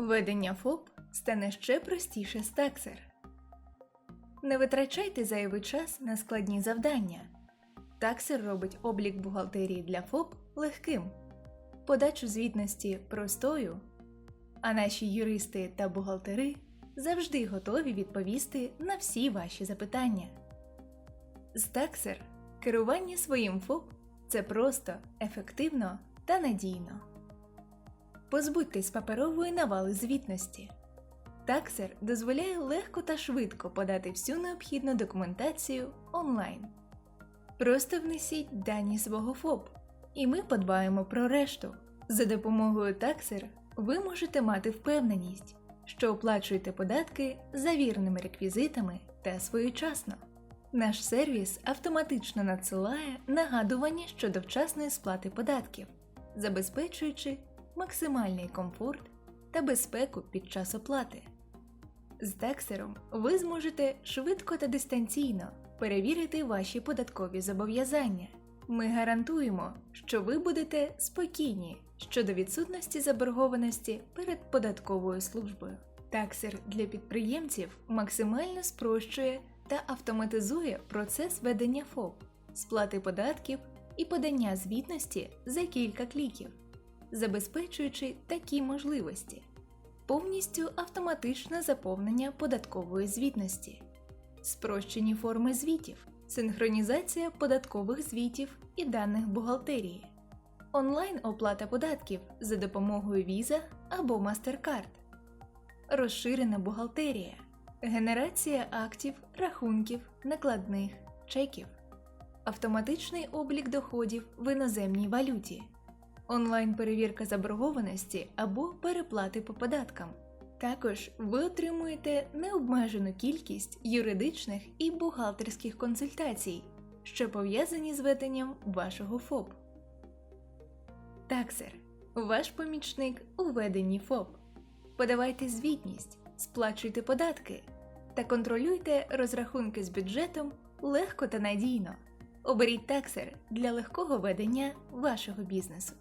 Ведення ФОП стане ще простіше з таксер. Не витрачайте зайвий час на складні завдання. Таксер робить облік бухгалтерії для ФОП легким, подачу звітності простою, а наші юристи та бухгалтери завжди готові відповісти на всі ваші запитання. З таксер керування своїм ФОП це просто, ефективно та надійно. Позбудьтесь паперової навали звітності. Таксер дозволяє легко та швидко подати всю необхідну документацію онлайн. Просто внесіть дані свого ФОП, і ми подбаємо про решту. За допомогою таксер ви можете мати впевненість, що оплачуєте податки за вірними реквізитами та своєчасно. Наш сервіс автоматично надсилає нагадування щодо вчасної сплати податків, забезпечуючи максимальний комфорт та безпеку під час оплати. З Дексером ви зможете швидко та дистанційно перевірити ваші податкові зобов'язання. Ми гарантуємо, що ви будете спокійні щодо відсутності заборгованості перед податковою службою. Таксер для підприємців максимально спрощує та автоматизує процес ведення ФОП, сплати податків і подання звітності за кілька кліків, забезпечуючи такі можливості. Повністю автоматичне заповнення податкової звітності, спрощені форми звітів, синхронізація податкових звітів і даних бухгалтерії, онлайн оплата податків за допомогою Visa або MasterCard, розширена бухгалтерія, генерація актів, рахунків, накладних, чеків, автоматичний облік доходів в іноземній валюті онлайн-перевірка заборгованості або переплати по податкам. Також ви отримуєте необмежену кількість юридичних і бухгалтерських консультацій, що пов'язані з веденням вашого ФОП. Таксер ваш помічник у веденні ФОП. Подавайте звітність, сплачуйте податки та контролюйте розрахунки з бюджетом легко та надійно. Оберіть таксер для легкого ведення вашого бізнесу.